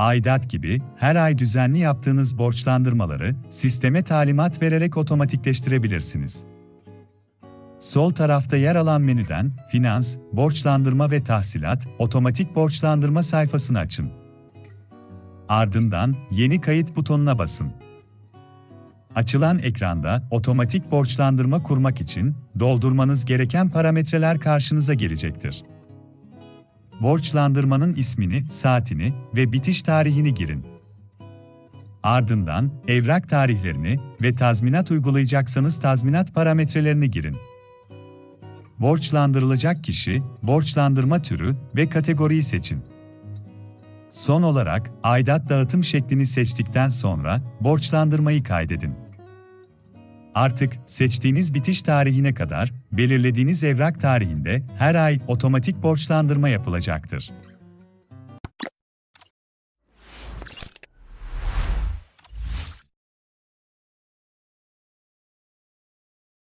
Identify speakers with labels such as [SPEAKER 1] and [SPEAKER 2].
[SPEAKER 1] aidat gibi her ay düzenli yaptığınız borçlandırmaları sisteme talimat vererek otomatikleştirebilirsiniz. Sol tarafta yer alan menüden Finans, Borçlandırma ve Tahsilat, Otomatik Borçlandırma sayfasını açın. Ardından Yeni Kayıt butonuna basın. Açılan ekranda otomatik borçlandırma kurmak için doldurmanız gereken parametreler karşınıza gelecektir. Borçlandırmanın ismini, saatini ve bitiş tarihini girin. Ardından evrak tarihlerini ve tazminat uygulayacaksanız tazminat parametrelerini girin. Borçlandırılacak kişi, borçlandırma türü ve kategoriyi seçin. Son olarak aidat dağıtım şeklini seçtikten sonra borçlandırmayı kaydedin. Artık seçtiğiniz bitiş tarihine kadar belirlediğiniz evrak tarihinde her ay otomatik borçlandırma yapılacaktır.